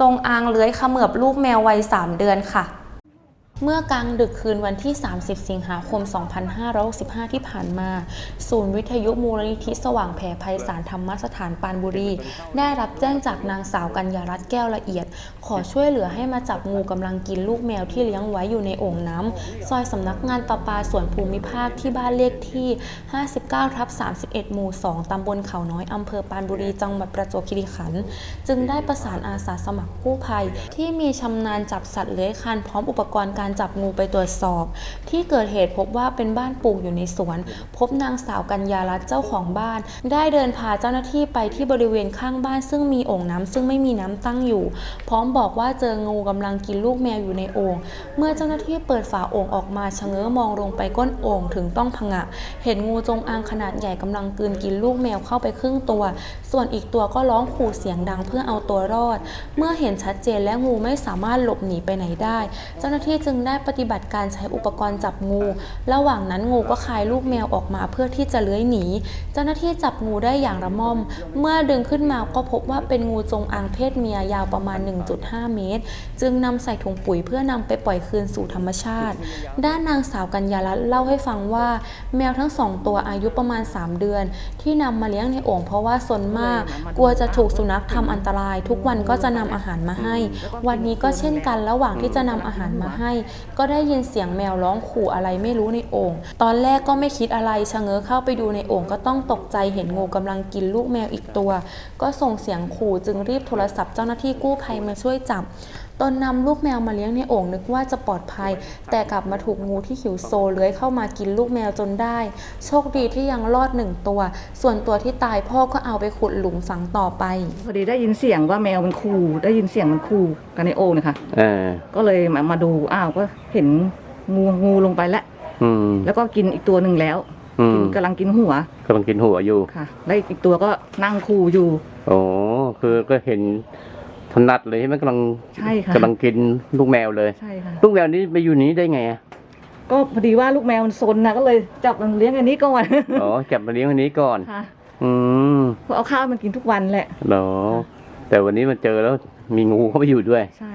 จงอางเลื้อยเขมือบลูกแมววัย 3 เดือนค่ะ เมื่อกลางดึกคืนวันที่ 30 สิงหาคม 2565 ที่ผ่านมา ศูนย์วิทยุมูลนิธิสว่างแผ่ไพศาลธรรมสถานปานบุรี ได้รับแจ้งจากนางสาวกัญญารัตน์แก้วละเอียด ขอช่วยเหลือให้มาจับงูกำลังกินลูกแมวที่เลี้ยงไว้อยู่ในโอ่งน้ำ ซอยสำนักงานประปาส่วนภูมิภาคที่บ้านเลขที่ 59 ทับ 31 หมู่ 2 ตำบลเขาน้อยอำเภอปานบุรี จังหวัดประจวบคีรีขันธ์ จึงได้ประสานอาสาสมัครกู้ภัยที่มีชำนาญจับสัตว์เลื้อยคลานพร้อมอุปกรณ์การจับงูไปตรวจสอบ ที่เกิดเหตุพบว่าเป็นบ้านปลูกอยู่ในสวน พบนางสาวกัญญารัตน์เจ้าของบ้าน ได้เดินพาเจ้าหน้าที่ไปที่บริเวณข้างบ้าน ซึ่งมีโอ่งน้ำซึ่งไม่มีน้ำตั้งอยู่ พร้อมบอกว่าเจองูกำลังกินลูกแมวอยู่ในโอ่งเมื่อเจ้าหน้าที่เปิดฝาโอ่งออกมาชะเง้อมองลงไปก้นโอ่งถึงต้องผงะ เห็นงูจงอางขนาดใหญ่กำลังกืนกินลูกแมวเข้าไปครึ่งตัว ส่วนอีกตัวก็ร้องขู่เสียงดังเพื่อเอาตัวรอด เมื่อเห็นชัดเจนและงูไม่สามารถหลบหนีไปไหนได้ เจ้าหน้าที่จึงได้ปฏิบัติการใช้อุปกรณ์จับงู ระหว่างนั้นงูก็คายลูกแมวออกมาเพื่อที่จะเลื้อยหนี เจ้าหน้าที่จับงูได้อย่างระม่อม เมื่อดึงขึ้นมาก็พบว่าเป็นงูจงอางเพศเมียยาวประมาณ 1.5 เมตร จึงนำใส่ถุงปุ๋ยเพื่อนำไปปล่อยคืนสู่ธรรมชาติ ด้านนางสาวกัญญารัตน์เล่าให้ฟังว่า แมวทั้งสองตัวอายุประมาณ 3 เดือน ที่นำมาเลี้ยงในโอ่งเพราะว่าซนมาก กลัวจะถูกสุนัขทำอันตราย ทุกวันก็จะนำอาหารมาให้ วันนี้ก็เช่นกันระหว่างที่จะนำอาหารมาให้ก็ได้ยินเสียงแมวร้องขู่อะไรไม่รู้ในโอ่งตอนแรกก็ไม่คิดอะไรชะเง้อเข้าไปดูในโอ่งก็ต้องตกใจเห็นงูกำลังกินลูกแมวอีกตัว ก็ส่งเสียงขู่จึงรีบโทรศัพท์เจ้าหน้าที่กู้ภัยมาช่วยจับ ตนนำลูกแมวมาเลี้ยงในโอ่งนึกว่าจะปลอดภัย แต่กลับมาถูกงูที่หิวโซเลื้อยเข้ามากินลูกแมวจนได้ โชคดีที่ยังรอดหนึ่งตัว ส่วนตัวที่ตายพ่อก็เอาไปขุดหลุมฝังต่อไป พอดีได้ยินเสียงว่าแมวมันคูได้ยินเสียงมันคูกันในโอ่งเนยคะเออก็เลยมามาดูอ้าวก็เห็นงูงูลงไปแล้วอืมแล้วก็กินอีกตัวหนึ่งแล้วอืมกินกำลังกินหัวกำลังกินหัวอยู่ค่ะ แล้วอีกตัวก็นั่งคูอยู่ โอ้คือก็เห็น ถนัดเลยใช่ไหมกำลังใช่ค่ะกำลังกินลูกแมวเลย ใช่ค่ะ ลูกแมวนี้ไปอยู่นี้ได้ไงอะก็พอดีว่าลูกแมวมันซนนะก็เลยจับมันเลี้ยงอันนี้ก่อนอ๋อจับมาเลี้ยงอันนี้ก่อนค่ะอืมเพราะเอาข้าวมันกินทุกวันแหละเหรอแต่วันนี้มันเจอแล้วมีงูเข้าไปอยู่ด้วย ใช่